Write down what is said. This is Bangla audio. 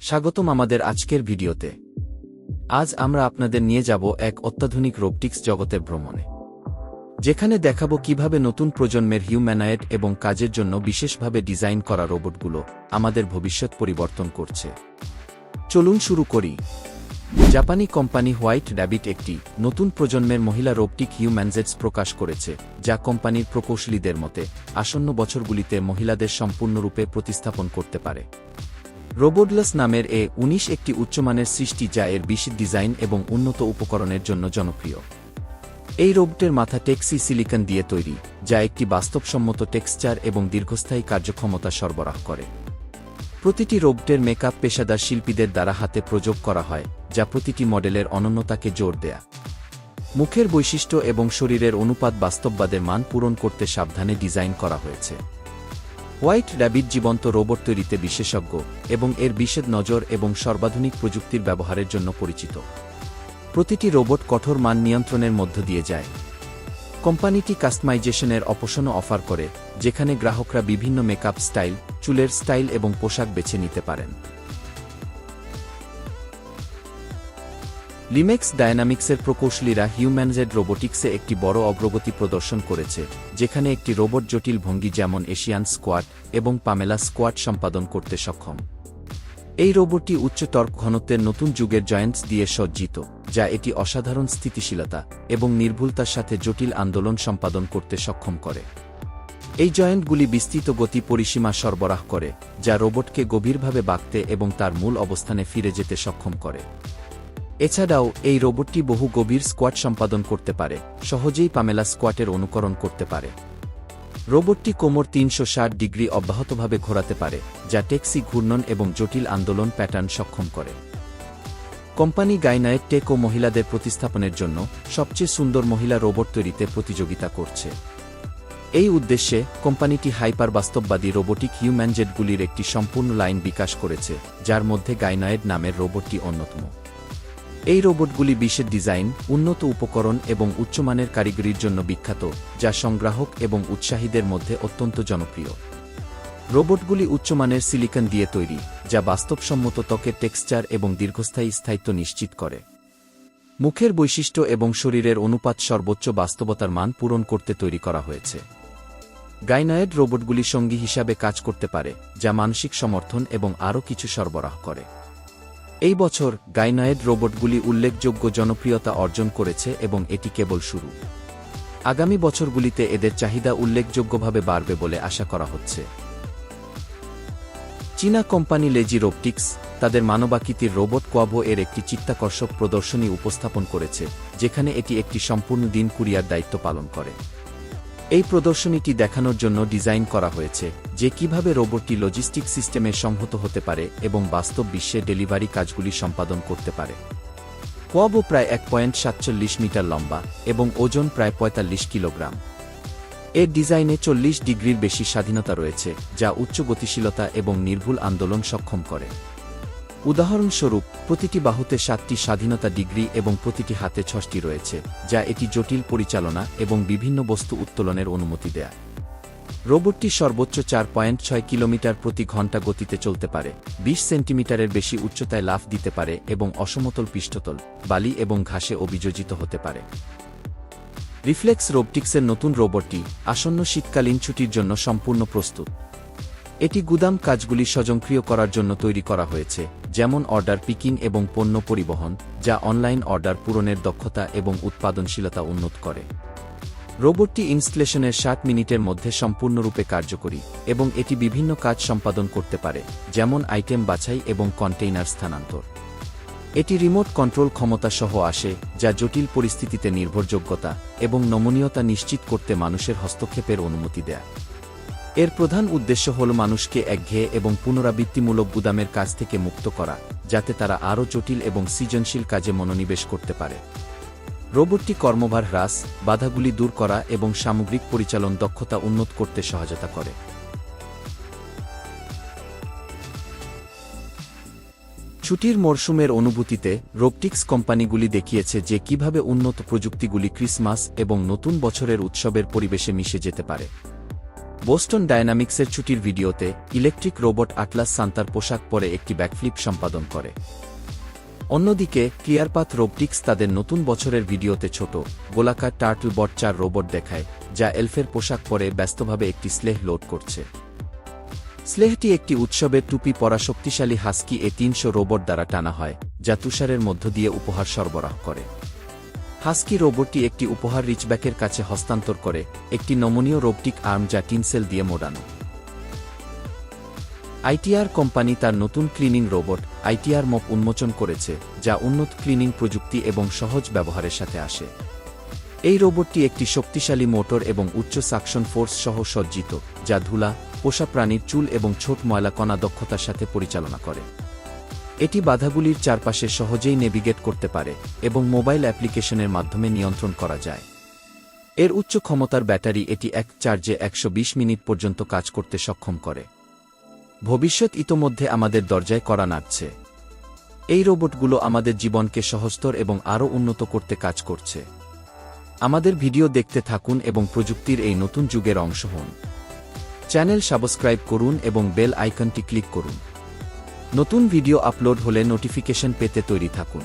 স্বাগতম আমাদের আজকের ভিডিওতে। আজ আমরা আপনাদের নিয়ে যাব এক অত্যাধুনিক রোবটিক্স জগতের ভ্রমণে। যেখানে দেখাবো কীভাবে নতুন প্রজন্মের হিউম্যানয়েড এবং কাজের জন্য বিশেষভাবে ডিজাইন করা রোবটগুলো আমাদের ভবিষ্যৎ পরিবর্তন করছে। চলুন শুরু করি। জাপানি কোম্পানি হোয়াইট র্যাবিট একটি নতুন প্রজন্মের মহিলা রোবটিক হিউম্যানজেটস প্রকাশ করেছে, যা কোম্পানির প্রকৌশলীদের মতে আসন্ন বছরগুলিতে মহিলাদের সম্পূর্ণরূপে প্রতিস্থাপন করতে পারে। রোবোডলাস নামের এ উনিশ একটি উচ্চমানের সৃষ্টি যা এর বিশদ ডিজাইন এবং উন্নত উপকরণের জন্য জনপ্রিয়। এই রোবটের মাথা টেক্সি সিলিকন দিয়ে তৈরি, যা একটি বাস্তবসম্মত টেক্সচার এবং দীর্ঘস্থায়ী কার্যক্ষমতা সরবরাহ করে। প্রতিটি রোবটের মেকআপ পেশাদার শিল্পীদের দ্বারা হাতে প্রযোগ করা হয়, যা প্রতিটি মডেলের অনন্যতাকে জোর দেয়া। মুখের বৈশিষ্ট্য এবং শরীরের অনুপাত বাস্তববাদের মান পূরণ করতে সাবধানে ডিজাইন করা হয়েছে। হোয়াইট র্যাবিট জীবন্ত রোবট তৈরিতে বিশেষজ্ঞ এবং এর বিশেষ নজর এবং সর্বাধুনিক প্রযুক্তির ব্যবহারের জন্য পরিচিত। প্রতিটি রোবট কঠোর মান নিয়ন্ত্রণের মধ্য দিয়ে যায়। কোম্পানিটি কাস্টমাইজেশনের অপশনও অফার করে, যেখানে গ্রাহকরা বিভিন্ন মেকআপ স্টাইল, চুলের স্টাইল এবং পোশাক বেছে নিতে পারেন। লিমেক্স ডায়নামিক্সের প্রকৌশলীরা হিউম্যানজেড রোবোটিক্সে একটি বড় অগ্রগতি প্রদর্শন করেছে, যেখানে একটি রোবট জটিল ভঙ্গি যেমন এশিয়ান স্কোয়াড এবং পামেলা স্কোয়াড সম্পাদন করতে সক্ষম। এই রোবটটি উচ্চ টর্ক ঘনত্বের নতুন যুগের জয়েন্টস দিয়ে সজ্জিত, যা এটি অসাধারণ স্থিতিশীলতা এবং নির্ভুলতার সাথে জটিল আন্দোলন সম্পাদন করতে সক্ষম করে। এই জয়েন্টগুলি বিস্তৃত গতি পরিসীমা সরবরাহ করে, যা রোবটকে গভীরভাবে বাঁকতে এবং তার মূল অবস্থানে ফিরে যেতে সক্ষম করে। এছাড়াও, এই রোবটটি বহু গভীর স্কোয়াট সম্পাদন করতে পারে, সহজেই পামেলা স্কোয়াটের অনুকরণ করতে পারে। রোবটটি কোমর তিনশো ষাট ডিগ্রি অব্যাহতভাবে ঘোরাতে পারে, যা ট্যাক্সি ঘূর্ণন এবং জটিল আন্দোলন প্যাটার্ন সক্ষম করে। কোম্পানি গাইনায়ের টেক ও মহিলাদের প্রতিস্থাপনের জন্য সবচেয়ে সুন্দর মহিলা রোবট তৈরিতে প্রতিযোগিতা করছে। এই উদ্দেশ্যে কোম্পানিটি হাইপার বাস্তববাদী রোবোটিক হিউম্যানজেটগুলির একটি সম্পূর্ণ লাইন বিকাশ করেছে, যার মধ্যে গাইনয়েড নামের রোবটটি অন্যতম। এই রোবটগুলি বিশেষ ডিজাইন, উন্নত উপকরণ এবং উচ্চমানের কারিগরির জন্য বিখ্যাত, যা সংগ্রাহক এবং উৎসাহীদের মধ্যে অত্যন্ত জনপ্রিয়। রোবটগুলি উচ্চমানের সিলিকন দিয়ে তৈরি, যা বাস্তবসম্মত ত্বকের টেক্সচার এবং দীর্ঘস্থায়ী স্থায়িত্ব নিশ্চিত করে। মুখের বৈশিষ্ট্য এবং শরীরের অনুপাত সর্বোচ্চ বাস্তবতার মান পূরণ করতে তৈরি করা হয়েছে। গাইনয়েড রোবটগুলি সঙ্গী হিসাবে কাজ করতে পারে, যা মানসিক সমর্থন এবং আরও কিছু সরবরাহ করে। এই বছর গাইনয়েড রোবটগুলি উল্লেখযোগ্য জনপ্রিয়তা অর্জন করেছে এবং এটি কেবল শুরু। আগামী বছরগুলিতে এদের চাহিদা উল্লেখযোগ্যভাবে বাড়বে বলে আশা করা হচ্ছে। চীনা কোম্পানি লেজি রোবটিক্স তাদের মানবাকৃতির রোবট কোয়াভো এর একটি চিত্তাকর্ষক প্রদর্শনী উপস্থাপন করেছে, যেখানে এটি একটি সম্পূর্ণ দিন কুরিয়ার দায়িত্ব পালন করে। এই প্রদর্শনীটি দেখানোর জন্য ডিজাইন করা হয়েছে, যে কীভাবে রোবটটি লজিস্টিক সিস্টেমে সংহত হতে পারে এবং বাস্তব বিশ্বে ডেলিভারি কাজগুলি সম্পাদন করতে পারে। কোয়াবো প্রায় এক পয়েন্ট সাতচল্লিশ মিটার লম্বা এবং ওজন প্রায় পঁয়তাল্লিশ কিলোগ্রাম। এর ডিজাইনে চল্লিশ ডিগ্রির বেশি স্বাধীনতা রয়েছে, যা উচ্চ গতিশীলতা এবং নির্ভুল আন্দোলন সক্ষম করে। উদাহরণস্বরূপ, প্রতিটি বাহুতে সাতটি স্বাধীনতা ডিগ্রি এবং প্রতিটি হাতে ছশটি রয়েছে, যা এটি জটিল পরিচালনা এবং বিভিন্ন বস্তু উত্তোলনের অনুমতি দেয়। রোবটটি সর্বোচ্চ চার পয়েন্ট ছয় কিলোমিটার প্রতি ঘণ্টা গতিতে চলতে পারে, বিশ সেন্টিমিটারের বেশি উচ্চতায় লাফ দিতে পারে এবং অসমতল পৃষ্ঠতল, বালি এবং ঘাসে অভিযোজিত হতে পারে। রিফ্লেক্স রোবটিক্সের নতুন রোবটটি আসন্ন শীতকালীন ছুটির জন্য সম্পূর্ণ প্রস্তুত। এটি গুদাম কাজগুলি স্বজনক্রিয় করার জন্য তৈরি করা হয়েছে যেমন অর্ডার পিকিং এবং পণ্য পরিবহন, যা অনলাইন অর্ডার পূরণের দক্ষতা এবং উৎপাদনশীলতা উন্নত করে। রোবটটি ইনস্টলেশনের ষাট মিনিটের মধ্যে সম্পূর্ণরূপে কার্যকরী এবং এটি বিভিন্ন কাজ সম্পাদন করতে পারে, যেমন আইটেম বাছাই এবং কন্টেইনার স্থানান্তর। এটি রিমোট কন্ট্রোল ক্ষমতা সহ আসে, যা জটিল পরিস্থিতিতে নির্ভরযোগ্যতা এবং নমনীয়তা নিশ্চিত করতে মানুষের হস্তক্ষেপের অনুমতি দেয়। এর প্রধান উদ্দেশ্য হল মানুষকে একঘেয়ে এবং পুনরাবৃত্তিমূলক গুদামের কাজ থেকে মুক্ত করা, যাতে তারা আরও জটিল এবং সৃজনশীল কাজে মনোনিবেশ করতে পারে। রোবটটি কর্মভার হ্রাস, বাধাগুলি দূর করা এবং সামগ্রিক পরিচালন দক্ষতা উন্নত করতে সহায়তা করে। ছুটির মরশুমের অনুভূতিতে রোবটিক্স কোম্পানিগুলি দেখিয়েছে যে কীভাবে উন্নত প্রযুক্তিগুলি ক্রিসমাস এবং নতুন বছরের উৎসবের পরিবেশে মিশে যেতে পারে। বোস্টন ডায়নামিক্সের ছুটির ভিডিওতে ইলেকট্রিক রোবট আটলাস সান্তার পোশাক পরে একটি ব্যাকফ্লিপ সম্পাদন করে। অন্যদিকে, ক্লিয়ারপাথ রোবটিক্স তাদের নতুন বছরের ভিডিওতে ছোট, গোলাকার টার্টল বট চার রোবট দেখায়, যা এলফের পোশাক পরে ব্যস্তভাবে একটি স্লেহ লোড করছে। স্লেহটি একটি উৎসবের টুপি পরা শক্তিশালী হাস্কি এ তিনশো রোবট দ্বারা টানা হয়, যা তুষারের মধ্য দিয়ে উপহার সরবরাহ করে। হাস্কি রোবটটি একটি উপহার রিচব্যাকের কাছে হস্তান্তর করে একটি নমনীয় রোবটিক আর্ম যা টিনসেল দিয়ে মোড়ানো। আইটিআর কোম্পানি তার নতুন ক্লিনিং রোবট, আইটিআর মপ উন্মোচন করেছে, যা উন্নত ক্লিনিং প্রযুক্তি এবং সহজ ব্যবহারের সাথে আসে। এই রোবটটি একটি শক্তিশালী মোটর এবং উচ্চ সাকশন ফোর্স সহ সজ্জিত, যা ধুলা, পোষা প্রাণীর চুল এবং ছোট ময়লা কণা দক্ষতার সাথে পরিচালনা করে। এটি বাধাগুলির চারপাশে সহজেই নেভিগেট করতে পারে এবং মোবাইল অ্যাপ্লিকেশনের মাধ্যমে নিয়ন্ত্রণ করা যায়। এর উচ্চ ক্ষমতার ব্যাটারি এটি এক চার্জে একশো বিশ মিনিট পর্যন্ত কাজ করতে সক্ষম করে। ভবিষ্যৎ ইতোমধ্যে আমাদের দরজায় করা নাড়ছে। এই রোবটগুলো আমাদের জীবনকে সহজতর এবং আরও উন্নত করতে কাজ করছে। আমাদের ভিডিও দেখতে থাকুন এবং প্রযুক্তির এই নতুন যুগের অংশ হন। চ্যানেল সাবস্ক্রাইব করুন এবং বেল আইকনটি ক্লিক করুন। নতুন ভিডিও আপলোড হলে নোটিফিকেশন পেতে তৈরি থাকুন।